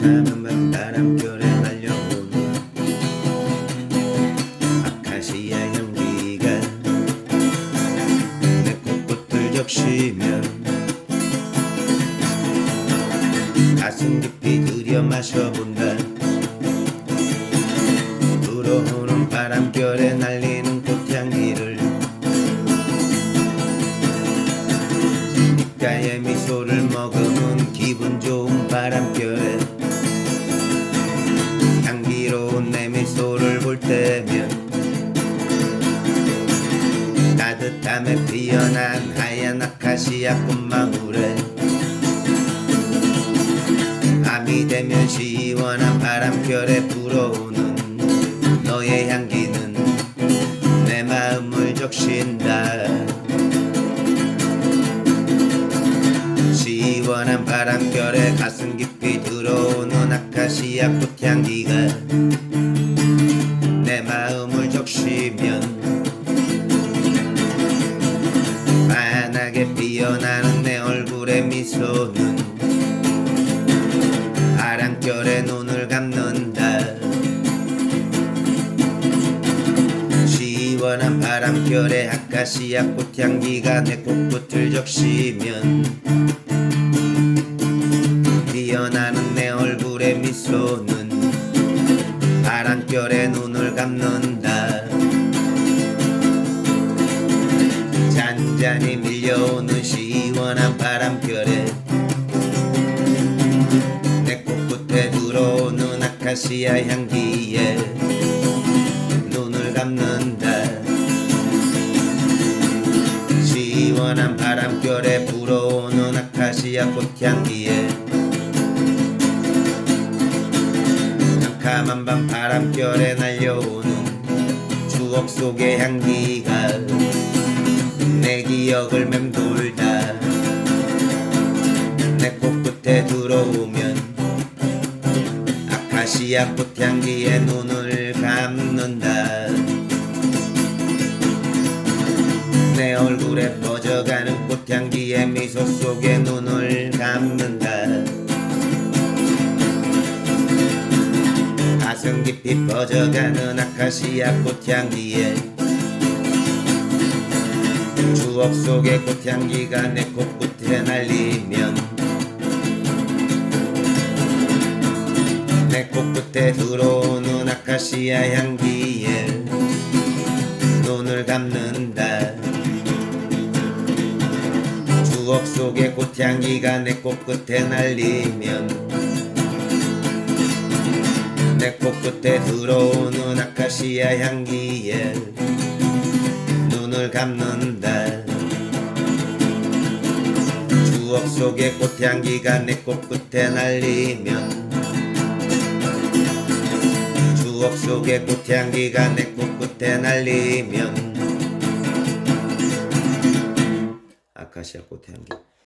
캄캄한 바람결에 날려오는 아카시아 향기가 내 꽃꽃을 적시면 가슴 깊이 들여 마셔본다 불어오는 바람결에 날리는 꽃향기를 입가에 미소를 머금은 기분 좋은 바람결에 때면 따뜻함에 피어난 하얀 아카시아 꽃망울에 밤이 되면 시원한 바람결에 불어오는 너의 향기는 내 마음을 적신다. 시원한 바람결에 가슴 깊이 들어오는 아카시아 꽃향기가 피어나는 내 얼굴의 미소는 바람결에 눈을 감는다. 시원한 바람결에 아카시아 꽃향기가 내 꽃꽃을 적시면 피어나는 내 얼굴의 미소는 바람결에 눈을 감는다 잔잔히 밀려오는 시원한 바람결에 내 코끝에 들어오는 아카시아 향기에 눈을 감는다. 시원한 바람결에 불어오는 아카시아 꽃향기에 캄캄한 밤 바람결에 날려오는 추억 속의 향기가 내 기억을 맴돌다. 내 코끝에 들어오면 아카시아 꽃향기에 눈을 감는다. 내 얼굴에 퍼져가는 꽃향기에 미소 속에 눈을 감는다. 가슴 깊이 퍼져가는 아카시아 꽃향기에 추억 속의 꽃향기가 내 코끝에 날리면 내 코끝에 들어오는 아카시아 향기에 눈을 감는다. 추억 속의 꽃향기가 내 코끝에 날리면 내 코끝에 들어오는 아카시아 향기에 눈을 감는다. 추억 속의 꽃향기가 내 코끝에 날리면 추억 속의 꽃향기가 내 코끝에 날리면 아카시아 꽃향기